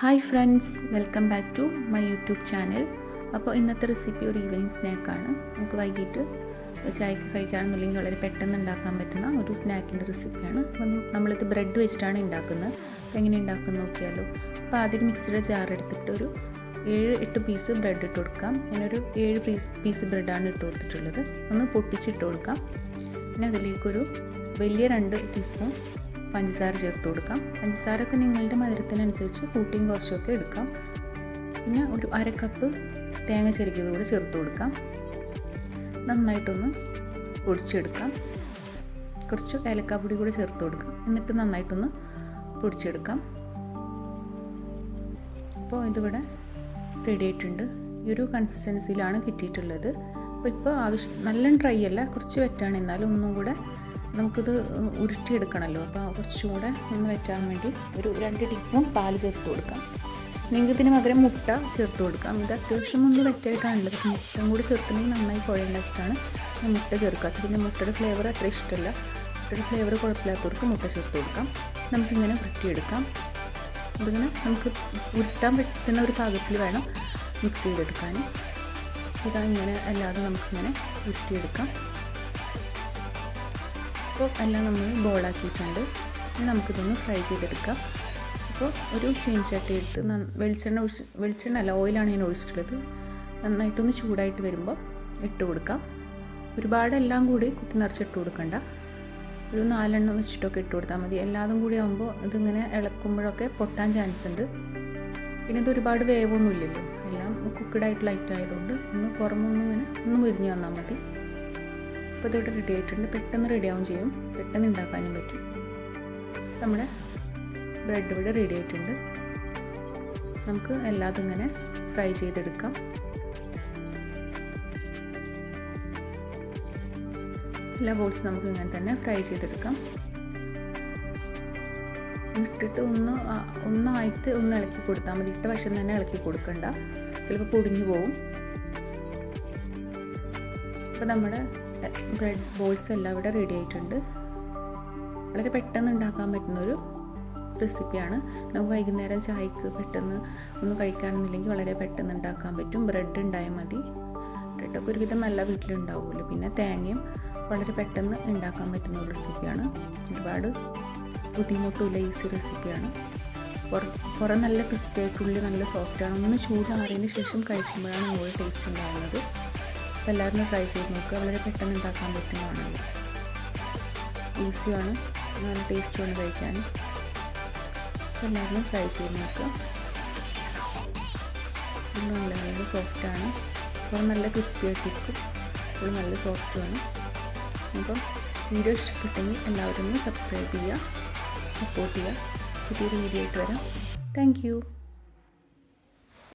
Hi friends welcome back to my YouTube channel. അപ്പോൾ ഇന്നത്തെ recipe ഒരു ഈവനിങ് സ്നാക്കാണ്. നമുക്ക് വൈകിട്ട് ചായക്ക് കഴിക്കാമെന്നുണ്ടെങ്കിൽ വളരെ പെട്ടെന്ന് ഉണ്ടാക്കാൻ പറ്റുന്ന ഒരു സ്നാക്കിന്റെ റെസിപ്പിയാണ്. അപ്പം നമ്മളിത് ബ്രെഡ് വെച്ചിട്ടാണ് ഉണ്ടാക്കുന്നത്. അപ്പോൾ എങ്ങനെ ഉണ്ടാക്കുന്നത് നോക്കിയാലോ. അപ്പോൾ ആദ്യം മിക്സിയുടെ ജാർ എടുത്തിട്ട് ഒരു ഏഴ് എട്ട് പീസ് ബ്രെഡ് ഇട്ട് കൊടുക്കാം. ഞാനൊരു ഏഴ് പീസ് പീസ് ബ്രെഡാണ് ഇട്ട് കൊടുത്തിട്ടുള്ളത്. ഒന്ന് പൊട്ടിച്ചിട്ട് കൊടുക്കാം. പിന്നെ അതിലേക്കൊരു വലിയ രണ്ട് ടീസ്പൂൺ പഞ്ചസാര ചേർത്ത് കൊടുക്കാം. പഞ്ചസാരൊക്കെ നിങ്ങളുടെ മധുരത്തിനനുസരിച്ച് കൂട്ടിയും കുറച്ചൊക്കെ എടുക്കാം. പിന്നെ ഒരു അര കപ്പ് തേങ്ങ ചെരുക്കിയത് കൂടി ചേർത്ത് കൊടുക്കാം. നന്നായിട്ടൊന്ന് പൊടിച്ചെടുക്കാം. കുറച്ച് ഏലക്കാപ്പൊടി കൂടി ചേർത്ത് കൊടുക്കാം. എന്നിട്ട് നന്നായിട്ടൊന്ന് പൊടിച്ചെടുക്കാം. അപ്പോൾ ഇതിവിടെ റെഡി ആയിട്ടുണ്ട്. ഈ ഒരു കൺസിസ്റ്റൻസിയിലാണ് കിട്ടിയിട്ടുള്ളത്. അപ്പോൾ ഇപ്പോൾ ആവശ്യം നല്ല ഡ്രൈ അല്ല കുറച്ച് വെറ്റാണ് എന്നാലും ഒന്നും കൂടെ നമുക്കിത് ഉരുട്ടിയെടുക്കണമല്ലോ. അപ്പോൾ കുറച്ചുകൂടെ ഒന്ന് വെറ്റാൻ വേണ്ടി ഒരു രണ്ട് ടീസ്പൂൺ പാൽ ചേർത്ത് കൊടുക്കാം. നിങ്ങൾക്ക് ഇതിന് പകരം മുട്ട ചേർത്ത് കൊടുക്കാം. ഇത് അത്യാവശ്യം ഒന്ന് വെറ്റായിട്ടാണല്ലോ പക്ഷേ മുട്ട കൂടി ചേർത്തിട്ടുണ്ടെങ്കിൽ നന്നായി കുഴയേണ്ട ഇഷ്ടമാണ് മുട്ട ചേർക്കാത്തത് പിന്നെ മുട്ടയുടെ ഫ്ലേവർ അത്ര ഇഷ്ടമല്ല. മുട്ടയുടെ ഫ്ലേവർ കുഴപ്പമില്ലാത്തവർക്ക് മുട്ട ചേർത്ത് കൊടുക്കാം. നമുക്കിങ്ങനെ വൃത്തിയെടുക്കാം. ഇതിങ്ങനെ നമുക്ക് ഉരുട്ടാൻ പറ്റുന്ന ഒരു പാകത്തിൽ വേണം മിക്സ് ചെയ്തെടുക്കാൻ. ഇതാ ഇങ്ങനെ അല്ലാതെ നമുക്കിങ്ങനെ ഉരുട്ടിയെടുക്കാം അപ്പോൾ എല്ലാം നമ്മൾ ബോളാക്കിയിട്ടുണ്ട്. ഇനി നമുക്കിതൊന്ന് ഫ്രൈ ചെയ്തെടുക്കാം. അപ്പോൾ ഒരു ചീൻചട്ടി എടുത്ത് വെളിച്ചെണ്ണ ഒഴിച്ച് വെളിച്ചെണ്ണ അല്ല ഓയിലാണ് ഞാൻ ഒഴിച്ചിട്ടുള്ളത്. നന്നായിട്ടൊന്ന് ചൂടായിട്ട് വരുമ്പോൾ ഇട്ട് കൊടുക്കാം. ഒരുപാട് എല്ലാം കൂടി കുത്തി നിറച്ചിട്ട് കൊടുക്കണ്ട. ഒരു നാലെണ്ണം വെച്ചിട്ടൊക്കെ ഇട്ട് കൊടുത്താൽ മതി. എല്ലാതും കൂടി ആകുമ്പോൾ ഇതിങ്ങനെ ഇളക്കുമ്പോഴൊക്കെ പൊട്ടാൻ ചാൻസ് ഉണ്ട്. പിന്നെ ഇത് ഒരുപാട് വേവൊന്നും ഇല്ലല്ലോ. എല്ലാം കുക്കഡായിട്ട് ലൈറ്റ് ആയതുകൊണ്ട് ഒന്ന് പുറമൊന്നും ഇങ്ങനെ ഒന്ന് മുരിഞ്ഞു വന്നാൽ മതി. അപ്പോൾ ഇതോട്ട് റെഡി ആയിട്ടുണ്ട്. പെട്ടെന്ന് റെഡി ആവുകയും ചെയ്യും. പെട്ടെന്ന് ഉണ്ടാക്കാനും പറ്റും. നമ്മുടെ ബ്രെഡ് ഇവിടെ റെഡി ആയിട്ടുണ്ട്. നമുക്ക് എല്ലാതും ഇങ്ങനെ ഫ്രൈ ചെയ്തെടുക്കാം. എല്ലാ ബോൾസ് നമുക്ക് ഇങ്ങനെ തന്നെ ഫ്രൈ ചെയ്തെടുക്കാം. ഇട്ടിട്ട് ഒന്ന് ഒന്നായിട്ട് ഒന്ന് ഇളക്കി കൊടുത്താൽ മതി. ഇട്ട വശം തന്നെ ഇളക്കി കൊടുക്കണ്ട. ചിലപ്പോൾ പൊടിഞ്ഞു പോവും. അപ്പോൾ നമ്മുടെ ബ്രെഡ് ബോൾസ് എല്ലാം ഇവിടെ റെഡി ആയിട്ടുണ്ട്. വളരെ പെട്ടെന്ന് ഉണ്ടാക്കാൻ പറ്റുന്നൊരു റെസിപ്പിയാണ് നമുക്ക് വൈകുന്നേരം ചായക്ക് പെട്ടെന്ന് ഒന്ന് കഴിക്കാനൊന്നുമില്ലെങ്കിൽ വളരെ പെട്ടെന്ന് ഉണ്ടാക്കാൻ പറ്റും. ബ്രെഡ് ഉണ്ടായാൽ മതി. ബ്രെഡൊക്കെ ഒരുവിധം എല്ലാ വീട്ടിലുണ്ടാവുമല്ലോ. പിന്നെ തേങ്ങയും വളരെ പെട്ടെന്ന് ഉണ്ടാക്കാൻ പറ്റുന്ന ഒരു റെസിപ്പിയാണ് ഒരുപാട് ബുദ്ധിമുട്ടില്ല ഈസി റെസിപ്പിയാണ് പുറം നല്ല ക്രിസ്പി ആയിട്ട് ഉള്ളിൽ നല്ല സോഫ്റ്റാണ് ഒന്ന് ചൂടാറിയതിന് ശേഷം കഴിക്കുമ്പോഴാണ് കൂടുതൽ ടേസ്റ്റ് ഉണ്ടാകുന്നത് അപ്പോൾ എല്ലാവരും ട്രൈ ചെയ്ത് നോക്കുക വളരെ പെട്ടെന്ന് ഉണ്ടാക്കാൻ പറ്റുന്നതാണല്ലോ ഈസിയാണ് നല്ല ടേസ്റ്റുമാണ് കഴിക്കാൻ. എല്ലാവരും ട്രൈ ചെയ്ത് നോക്കുക നല്ല നല്ല സോഫ്റ്റാണ് അപ്പോൾ നല്ല ക്രിസ്പി ആയിട്ടിരിക്കും അപ്പോൾ നല്ല സോഫ്റ്റുമാണ് അപ്പം വീഡിയോ ഇഷ്ടപ്പെട്ടെങ്കിൽ എല്ലാവരും സബ്സ്ക്രൈബ് ചെയ്യുക സപ്പോർട്ട് ചെയ്യുക. പുതിയൊരു വീഡിയോ ആയിട്ട് വരാം. താങ്ക്